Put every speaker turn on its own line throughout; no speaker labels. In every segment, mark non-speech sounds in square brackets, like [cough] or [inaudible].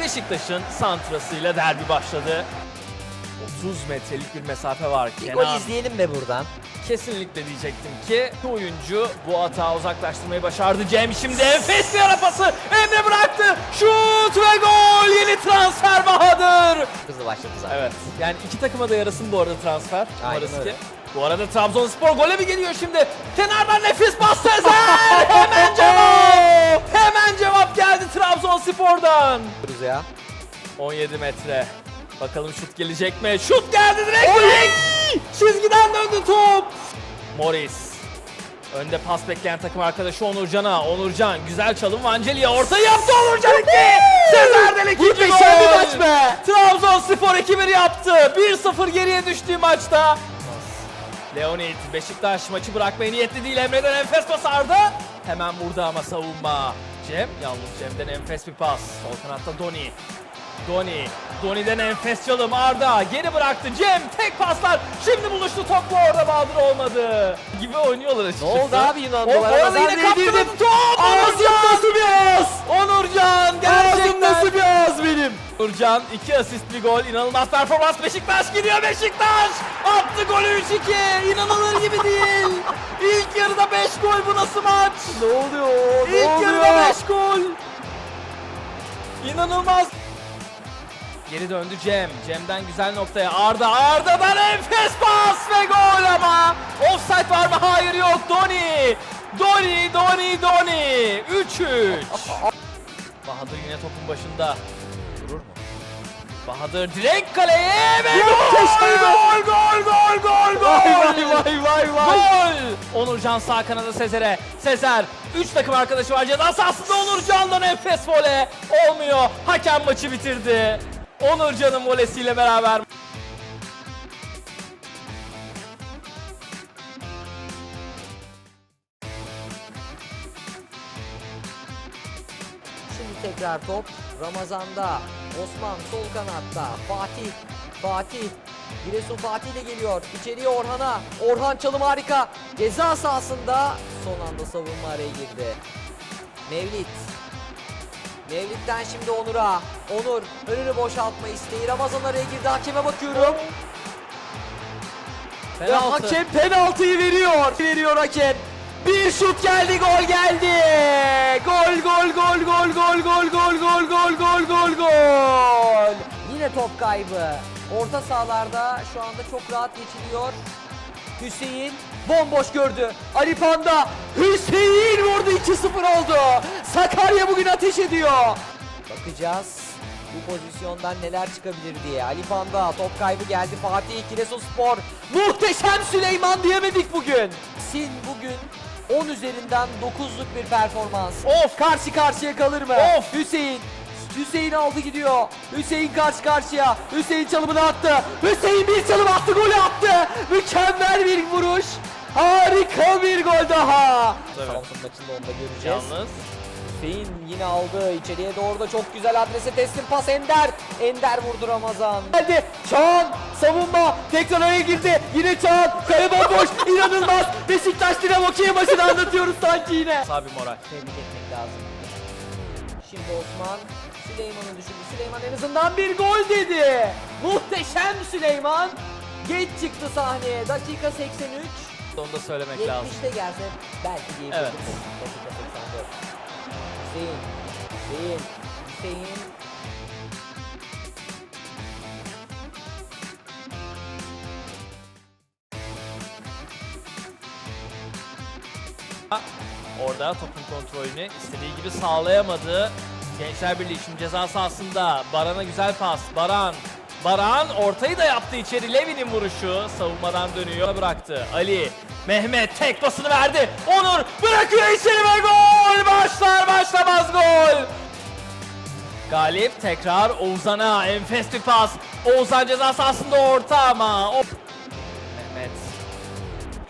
Beşiktaş'ın santrasıyla derbi başladı. 30 metrelik bir mesafe var.
Bir gol
Kenan
izleyelim be buradan.
kesinlikle diyecektim ki bu oyuncu bu hata uzaklaştırmayı başardı. Cem şimdi enfes bir ara pası. Emre bıraktı. Şut ve gol. Yeni transfer Bahadır.
Hızlı başladı zaten.
Evet. Yani iki takıma da yarasın bu arada transfer.
Aynen
Umarız
öyle.
ki. Bu arada Trabzonspor gole mi geliyor şimdi? Kenardan nefis pas Sezer! [laughs] Hemen
Yapıyoruz ya.
17 metre. Bakalım şut gelecek mi? Şut geldi direkt! direkt! Çizgiden döndü top. Morris. Önde pas bekleyen takım arkadaşı Onurcan'a. Onurcan güzel çalım Vangeli'ye orta yaptı Onurcan 2. Sezer'den ikinci gol.
maç be.
Trabzonspor 2-1 yaptı. 1-0 geriye düştüğü maçta. Leonid Beşiktaş maçı bırakmaya niyetli değil. Emre'den enfes pas Arda. Hemen vurdu ama savunma. Cem yalnız Cem'den enfes bir pas. Sol kanatta Doni. Doni. Doni'den enfes çalım Arda. Geri bıraktı Cem. Tek paslar. Şimdi buluştu topla orada Bahadır olmadı. Gibi oynuyorlar açıkçası.
oldu abi Yunan duvara?
orada yine kaptırdı top. Onurcan.
nasıl bir ağız?
Onurcan gerçekten.
bir ağız benim?
Nurcan 2 asist bir gol. İnanılmaz performans. Beşiktaş gidiyor Beşiktaş. Attı golü 3-2. İnanılır gibi değil. İlk yarıda 5 gol bu nasıl maç?
Ne oluyor? Ne
İlk
oluyor?
yarıda 5 gol. İnanılmaz. Geri döndü Cem. Cem'den güzel noktaya. Arda. Arda'dan enfes pas ve gol ama. Offside var mı? Hayır yok. Doni. Doni, Doni, Doni. 3-3. [laughs] Bahadır yine topun başında. Bahadır direkt kaleye ve
Muhteşem
gol, gol, gol, gol, gol,
Vay
gol.
vay vay vay vay.
Gol! Onurcan sağ kanada Sezer'e. Sezer 3 takım arkadaşı var. Ceza sahasında Onurcan'dan enfes vole. Olmuyor. Hakem maçı bitirdi. Onurcan'ın volesiyle beraber
tekrar top Ramazan'da. Osman sol kanatta. Fatih. Fatih. Giresun Fatih ile geliyor. İçeriye Orhan'a. Orhan çalım harika. Ceza sahasında son anda savunma araya girdi. Mevlit. Mevlit'ten şimdi Onur'a. Onur önünü boşaltma isteği. Ramazan araya girdi. Hakeme bakıyorum. Ve
penaltı.
hakem penaltıyı veriyor. Veriyor hakem. Bir şut geldi, gol geldi. Gol, gol, gol, gol, gol, gol, gol, gol, gol, gol, gol, gol. Yine top kaybı. Orta sahalarda şu anda çok rahat geçiliyor. Hüseyin bomboş gördü. Ali Panda Hüseyin vurdu 2-0 oldu. Sakarya bugün ateş ediyor. Bakacağız bu pozisyondan neler çıkabilir diye. Ali Panda top kaybı geldi. Fatih Giresunspor muhteşem Süleyman diyemedik bugün. Sin bugün 10 üzerinden 9'luk bir performans.
Of!
Karşı karşıya kalır mı?
Of!
Hüseyin Hüseyin aldı gidiyor. Hüseyin karşı karşıya. Hüseyin çalımını attı. Hüseyin bir çalım attı, golü attı. Mükemmel bir vuruş. Harika bir gol daha.
Evet.
Samsun maçında onu da göreceğiz.
Yalnız
Hüseyin yine aldı. İçeriye doğru da çok güzel adrese teslim pas Ender. Ender vurdu Ramazan. Geldi. Çağan savunma. Tekrar araya girdi. Yine Çağan. Kale bomboş. İnanılmaz. Beşiktaş Dinamo Kiev maçını anlatıyoruz sanki yine.
sabi moral.
Tebrik etmek lazım. Şimdi Osman Süleyman'ı düşündü. Süleyman en azından bir gol dedi. Muhteşem Süleyman. Geç çıktı sahneye. Dakika 83.
Onu da söylemek lazım.
70'te gelse belki diyebilirdim.
Evet.
Dakika 84. Hüseyin. Hüseyin. Hüseyin.
Orada topun kontrolünü istediği gibi sağlayamadı. Gençler Birliği şimdi ceza sahasında. Baran'a güzel pas. Baran. Baran ortayı da yaptı içeri. Levi'nin vuruşu savunmadan dönüyor. Bıraktı. Ali. Mehmet tek pasını verdi. Onur bırakıyor içeri ve gol. Başlar başlamaz gol. Galip tekrar Oğuzhan'a enfes bir pas. Oğuzhan ceza sahasında orta ama. O... Mehmet.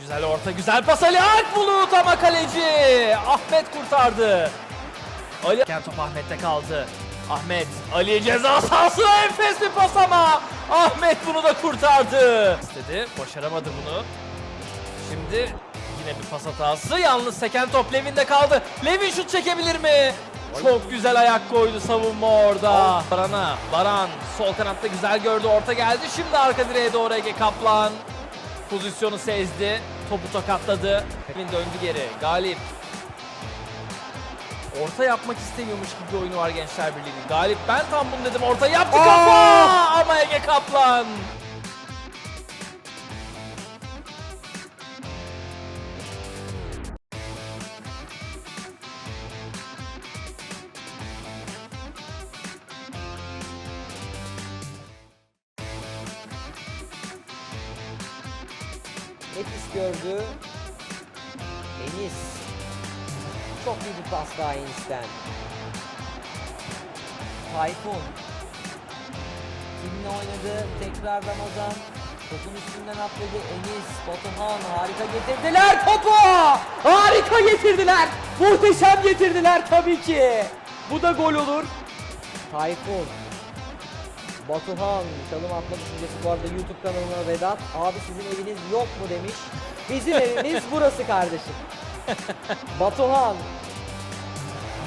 Güzel orta, güzel pas Ali Akbulut ama kaleci. Ahmet kurtardı. Ali top Ahmet'te kaldı. Ahmet, Ali ceza sahasına enfes bir pas ama Ahmet bunu da kurtardı. İstedi, başaramadı bunu. Şimdi yine bir pas hatası. Yalnız seken top Levin'de kaldı. Levin şut çekebilir mi? Çok güzel ayak koydu savunma orada. Baran'a. Baran sol kanatta güzel gördü. Orta geldi. Şimdi arka direğe doğru Ege Kaplan. Pozisyonu sezdi. Topu tokatladı. Evin döndü geri. Galip. Orta yapmak istemiyormuş gibi oyunu var Gençler Birliği'nin. Galip ben tam bunu dedim. Orta yaptı
Aa!
kafa. Ama Ege Kaplan.
Nefis gördü. Enis. Çok iyi bir pas daha Enis'ten. Tayfun. Kimle oynadı? Tekrar Ramazan. Topun üstünden atladı Enis. Batuhan harika getirdiler topu. Harika getirdiler. Muhteşem getirdiler tabii ki. Bu da gol olur. Tayfun. Batuhan çalım atma düşüncesi bu arada YouTube kanalına Vedat. Abi sizin eviniz yok mu demiş. Bizim evimiz burası kardeşim. [laughs] Batuhan.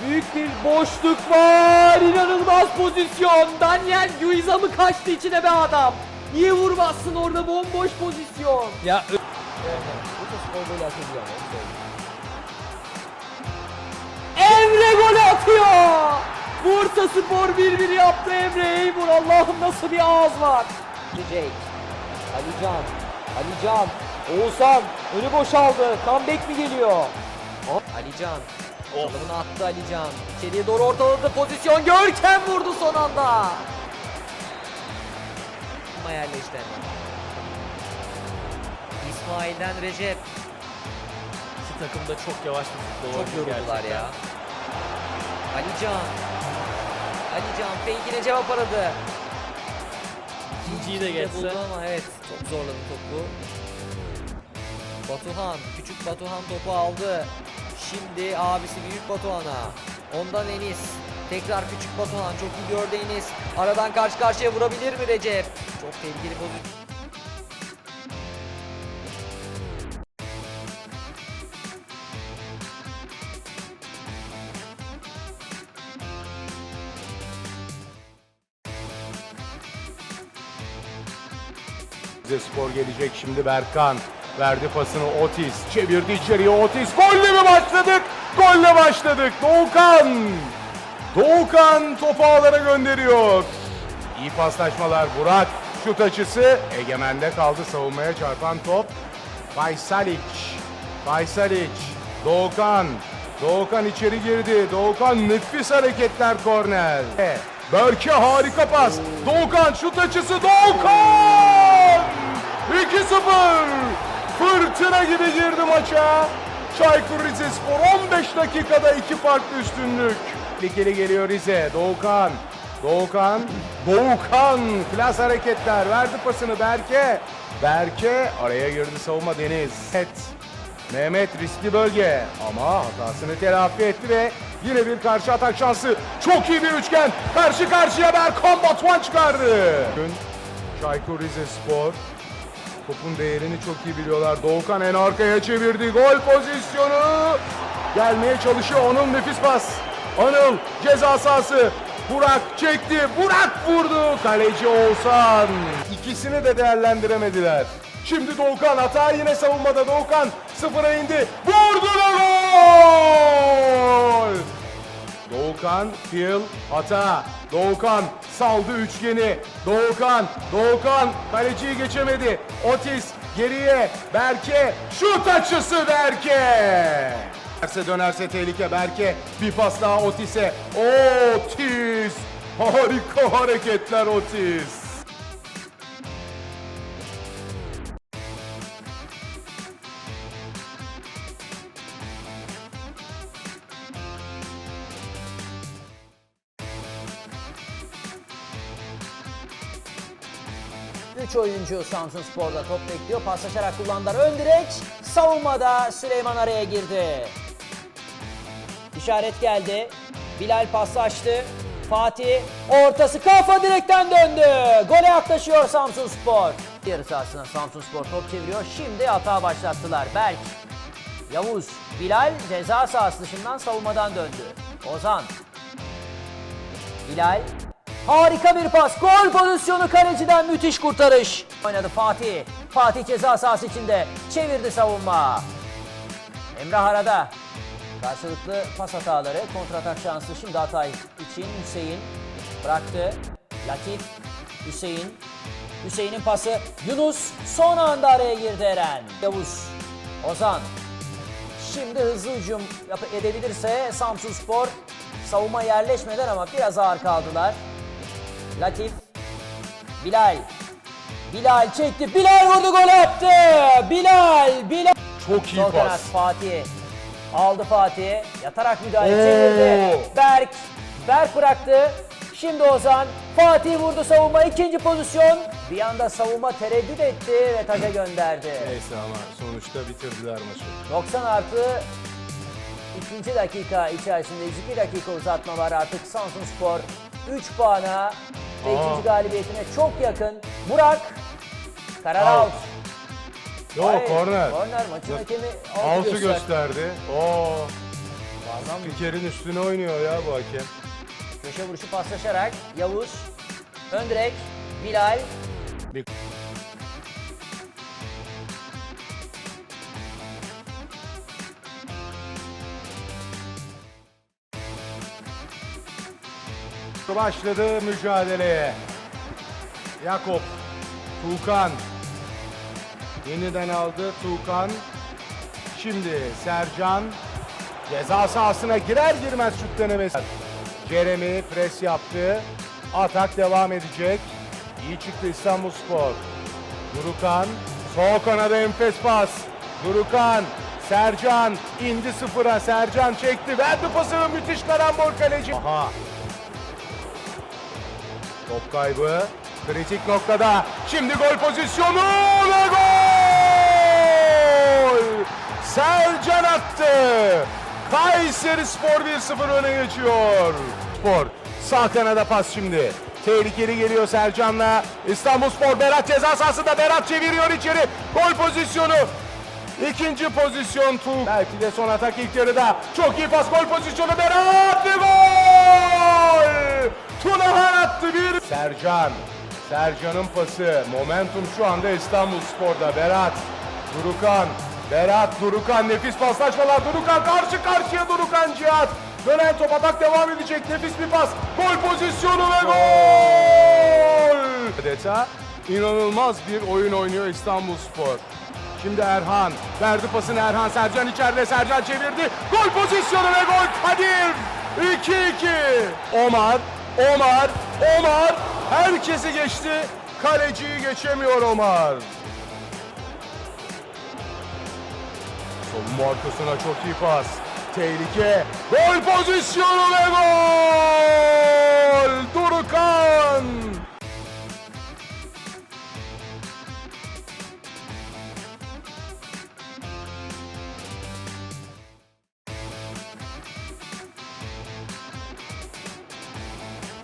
Büyük bir boşluk var. İnanılmaz pozisyon. Daniel Guiza mı kaçtı içine be adam? Niye vurmazsın orada bomboş pozisyon?
Ya
söyleyeyim. Emre golü atıyor. Bursa Spor 1-1 yaptı Emre Eybur. Allah'ım nasıl bir ağız var. Jake. Alican. Alican. Oğuzhan. Önü boşaldı. Comeback mi geliyor? Alican. Çalımını attı Alican. İçeriye doğru ortaladı pozisyon. Görkem vurdu son anda. Ama yerleşti. İsmail'den Recep.
iki takım da çok yavaş bir futbol
Çok
oynuyor
yoruldular
gerçekten.
ya. Alican. Alican fake'ine cevap aradı.
İkinciyi de geçse.
buldu ama evet çok zorladı topu. Batuhan, küçük Batuhan topu aldı. Şimdi abisi büyük Batuhan'a. Ondan Enis. Tekrar küçük Batuhan çok iyi gördü Enis. Aradan karşı karşıya vurabilir mi Recep? Çok tehlikeli pozisyon.
Bize spor gelecek şimdi Berkan. Verdi pasını Otis. Çevirdi içeriye Otis. Golle mi başladık? Golle başladık. Doğukan. Doğukan topu ağlara gönderiyor. İyi paslaşmalar Burak. Şut açısı. Egemen'de kaldı savunmaya çarpan top. Faysalic. Faysalic. Doğukan. Doğukan içeri girdi. Doğukan nefis hareketler korner. Berke harika pas. Doğukan şut açısı. Doğukan! 2-0. Fırtına gibi girdi maça. Çaykur Rizespor 15 dakikada iki farklı üstünlük. Tehlikeli geliyor Rize. Doğukan. Doğukan. Doğukan. Klas hareketler. Verdi pasını Berke. Berke araya girdi savunma Deniz. Evet. Mehmet riskli bölge ama hatasını telafi etti ve yine bir karşı atak şansı. Çok iyi bir üçgen. Karşı karşıya Berkan Batuhan çıkardı. Çaykur Rizespor topun değerini çok iyi biliyorlar. Doğukan en arkaya çevirdi. Gol pozisyonu. Gelmeye çalışıyor. Onun nefis pas. Anıl ceza sahası. Burak çekti. Burak vurdu. Kaleci Oğuzhan. İkisini de değerlendiremediler. Şimdi Doğukan hata yine savunmada. Doğukan sıfıra indi. Vurdu ve gol! Doğukan, Phil, hata. Doğukan saldı üçgeni. Doğukan, Doğukan kaleciyi geçemedi. Otis geriye. Berke, şut açısı Berke. Dönerse dönerse tehlike Berke. Bir pas daha Otis'e. Otis. Harika hareketler Otis.
Üç oyuncu Samsun Spor'da top bekliyor. Paslaşarak kullandılar. Ön direk. Savunmada Süleyman araya girdi. İşaret geldi. Bilal pası açtı. Fatih ortası kafa direkten döndü. Gole yaklaşıyor Samsun Spor. Yarı sahasına Samsun Spor top çeviriyor. Şimdi hata başlattılar. Berk, Yavuz, Bilal ceza sahası dışından savunmadan döndü. Ozan Bilal. Harika bir pas. Gol pozisyonu kaleciden müthiş kurtarış. Oynadı Fatih. Fatih ceza sahası içinde. Çevirdi savunma. Emre Harada. Karşılıklı pas hataları. Kontratak şansı şimdi Hatay için Hüseyin. Bıraktı. Latif. Hüseyin. Hüseyin'in pası. Yunus son anda araya girdi Eren. Yavuz. Ozan. Şimdi hızlı hücum edebilirse Samsun Spor savunma yerleşmeden ama biraz ağır kaldılar. Latif. Bilal. Bilal çekti. Bilal vurdu gol attı. Bilal. Bilal.
Çok iyi
Sol kanat
pas.
Fatih. Aldı Fatih. Yatarak müdahale
Oo.
çevirdi. Berk. Berk bıraktı. Şimdi Ozan. Fatih vurdu savunma. ikinci pozisyon. Bir anda savunma tereddüt etti ve taca gönderdi.
Neyse ama sonuçta bitirdiler maçı.
90 artı ikinci dakika içerisinde 2 dakika uzatma var artık Samsun Spor 3 puana ve ikinci galibiyetine çok yakın. Burak karar
Out.
out.
Yok
Hayır,
korner.
Korner maçın
Gö-
hakemi
Altı
göster-
gösterdi. Oo. Spiker'in üstüne oynuyor ya bu hakem.
Köşe vuruşu paslaşarak Yavuz ön direk Bilal
Bir- Başladı mücadeleye. Yakup, Tuğkan. Yeniden aldı Tuğkan. Şimdi Sercan ceza sahasına girer girmez şut denemesi. Jeremy pres yaptı. Atak devam edecek. İyi çıktı İstanbulspor. Durukan sol kanada enfes pas. Durukan Sercan indi sıfıra. Sercan çekti. Verdi pasını müthiş karambol kaleci. Aha. Top kaybı. Kritik noktada. Şimdi gol pozisyonu ve gol! Sercan attı. Kayseri Spor 1-0 öne geçiyor. Spor sağ kanada pas şimdi. Tehlikeli geliyor Sercan'la. İstanbul Spor Berat ceza sahasında Berat çeviriyor içeri. Gol pozisyonu. İkinci pozisyon Tuğ. Belki de son atak ilk yarıda. Çok iyi pas gol pozisyonu Berat ve gol! Tunahan attı bir. Sercan. Sercan'ın pası. Momentum şu anda İstanbul Spor'da. Berat. Durukan. Berat, Durukan nefis paslaşmalar. Durukan karşı karşıya Durukan Cihat. Dönen top atak devam edecek. Nefis bir pas. Gol pozisyonu ve gol! Adeta inanılmaz bir oyun oynuyor İstanbul Spor. Şimdi Erhan verdi pasını Erhan Sercan içeride Sercan çevirdi. Gol pozisyonu ve gol Kadir. 2-2. Omar, Omar, Omar herkesi geçti. Kaleciyi geçemiyor Omar. Savunma arkasına çok iyi pas. Tehlike. Gol pozisyonu ve gol.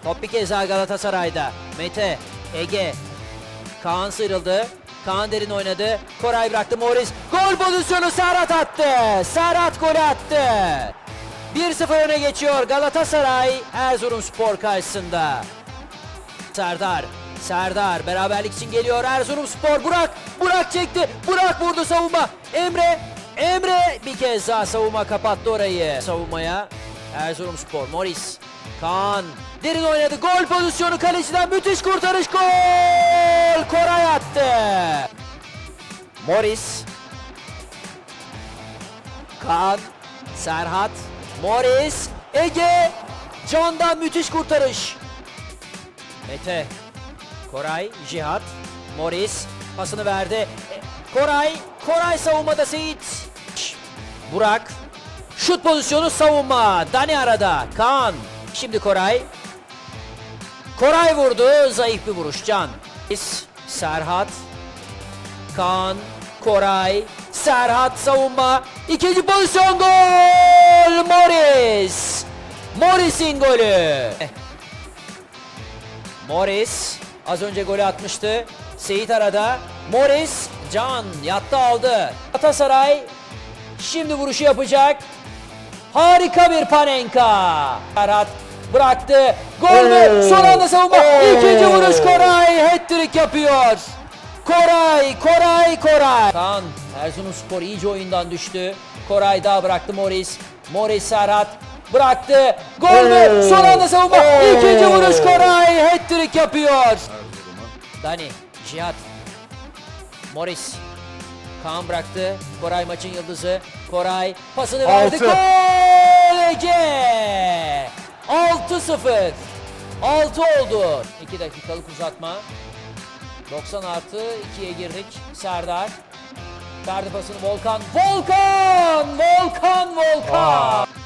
Top bir kez daha Galatasaray'da. Mete, Ege, Kaan sıyrıldı. Kaan derin oynadı. Koray bıraktı Morris. Gol pozisyonu Serhat attı. Serhat golü attı. 1-0 öne geçiyor Galatasaray Erzurumspor karşısında. Serdar, Serdar beraberlik için geliyor Erzurumspor. Burak, Burak çekti. Burak vurdu savunma. Emre, Emre bir kez daha savunma kapattı orayı. Savunmaya Erzurumspor. Morris, Kaan derin oynadı. Gol pozisyonu kaleciden müthiş kurtarış. Gol! Koray attı. Morris, Kaan, Serhat, Morris, Ege, Can'dan müthiş kurtarış. Mete, Koray, Cihat, Morris pasını verdi. E, Koray, Koray savunmada Seyit. Burak, şut pozisyonu savunma. Dani arada, Kaan. Şimdi Koray. Koray vurdu, zayıf bir vuruş Can. Serhat, Kaan, Koray, Serhat savunma. İkinci pozisyon gol! Morris! Morris'in golü. Morris az önce golü atmıştı. Seyit arada. Morris Can yattı aldı. Galatasaray şimdi vuruşu yapacak. Harika bir Panenka. Serhat Bıraktı. Gol?
Oo.
Son anda savunma.
Oo.
İkinci vuruş Koray. Hat-trick yapıyor. Koray, Koray, Koray. Kaan, Erzurumspor iyice oyundan düştü. Koray daha bıraktı Morris. Morris Serhat bıraktı. Gol?
Oo.
Son anda savunma.
Oo.
İkinci vuruş Koray. Hat-trick yapıyor. Dani, Cihat. Morris. Kaan bıraktı. Koray maçın yıldızı. Koray pasını verdi.
Altı.
Gol Ege! 6-0. 6 oldu. 2 dakikalık uzatma. 90 artı 2'ye girdik. Serdar. Verdi pasını Volkan. Volkan! Volkan! Volkan!